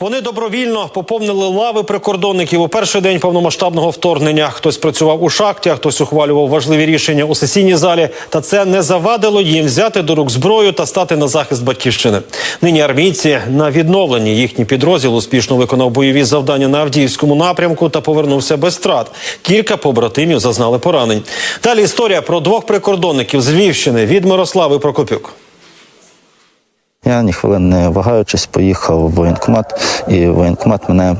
Вони добровільно поповнили лави прикордонників у перший день повномасштабного вторгнення. Хтось працював у шахті, а хтось ухвалював важливі рішення у сесійній залі. Та це не завадило їм взяти до рук зброю та стати на захист батьківщини. Нині армійці на відновленні їхній підрозділ успішно виконав бойові завдання на Авдіївському напрямку та повернувся без втрат. Кілька побратимів зазнали поранень. Далі історія про двох прикордонників з Львівщини від Мирослави Прокопюк. Я ні хвилин не вагаючись поїхав в воєнкомат, і воєнкомат мене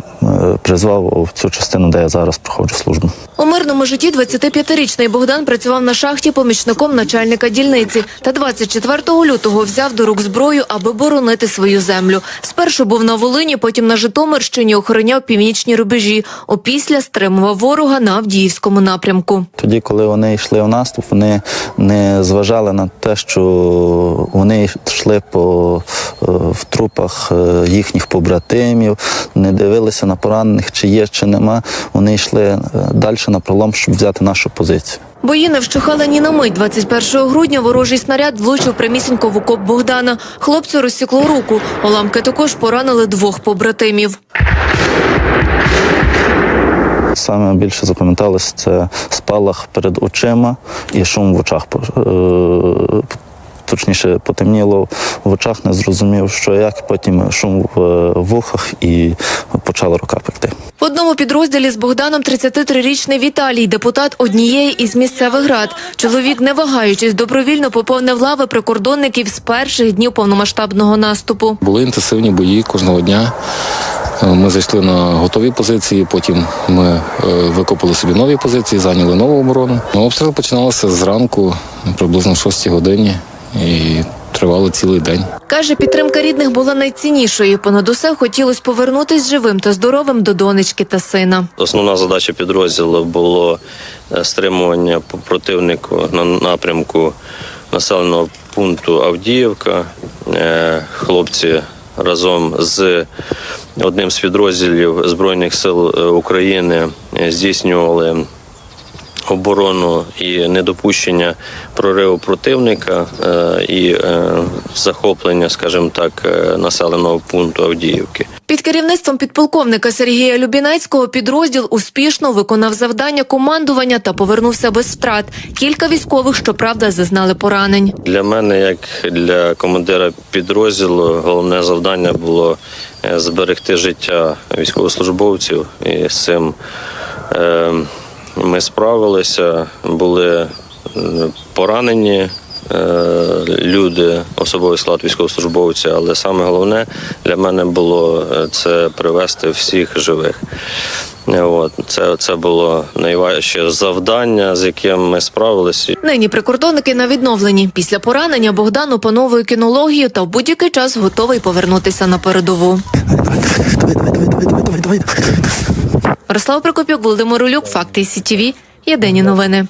призвав в цю частину, де я зараз проходжу службу. У мирному житті 25-річний Богдан працював на шахті помічником начальника дільниці та 24 лютого взяв до рук зброю, аби боронити свою землю. Спершу був на Волині, потім на Житомирщині охороняв північні рубежі. Опісля стримував ворога на Авдіївському напрямку. Тоді, коли вони йшли в наступ, вони не зважали на те, що вони йшли по е, в трупах е, їхніх побратимів, не дивилися на поранених, чи є, чи нема. Вони йшли е, далі на пролом, щоб взяти нашу позицію. Бої не вщухали ні на мить. 21 грудня ворожий снаряд влучив прямісінько в окоп Богдана. Хлопцю розсікло руку. Уламки також поранили двох побратимів. Саме більше запам'яталось це спалах перед очима і шум в очах. Е, Точніше, потемніло в очах, не зрозумів, що як. Потім шум в е, вухах і почала рука пекти. В одному підрозділі з Богданом 33-річний Віталій, депутат однієї із місцевих рад. Чоловік, не вагаючись, добровільно поповнив лави прикордонників з перших днів повномасштабного наступу. Були інтенсивні бої кожного дня. Е, Ми зайшли на готові позиції, потім ми е, викопали собі нові позиції, зайняли нову оборону. Ну, Обстріли починалися зранку, приблизно в 6 годині, і тривали цілий день. Каже, підтримка рідних була найціннішою. Понад усе хотілося повернутись живим та здоровим до донечки та сина. Основна задача підрозділу було е, стримування по противнику на напрямку населеного пункту Авдіївка. Е, Хлопці разом з одним з підрозділів Збройних сил е, України здійснювали оборону і недопущення прориву противника е, і е, захоплення, скажімо так, е, населеного пункту Авдіївки. Під керівництвом підполковника Сергія Любінецького підрозділ успішно виконав завдання командування та повернувся без втрат. Кілька військових, щоправда, зазнали поранень. Для мене, як для командира підрозділу, головне завдання було зберегти життя військовослужбовців. І з цим е, ми справилися, були е, поранені. е, Люди, особовий склад військовослужбовця, але саме головне для мене було е, це привести всіх живих. От це, це було найважче завдання, з яким ми справилися. Нині прикордонники на відновленні. Після поранення Богдан опановує кінологію та в будь-який час готовий повернутися на передову. Давай, давай, давай, давай, давай, давай, давай. Мирослав Прокопюк, Володимир Улюк, Факти СІТІВІ, Єдині новини.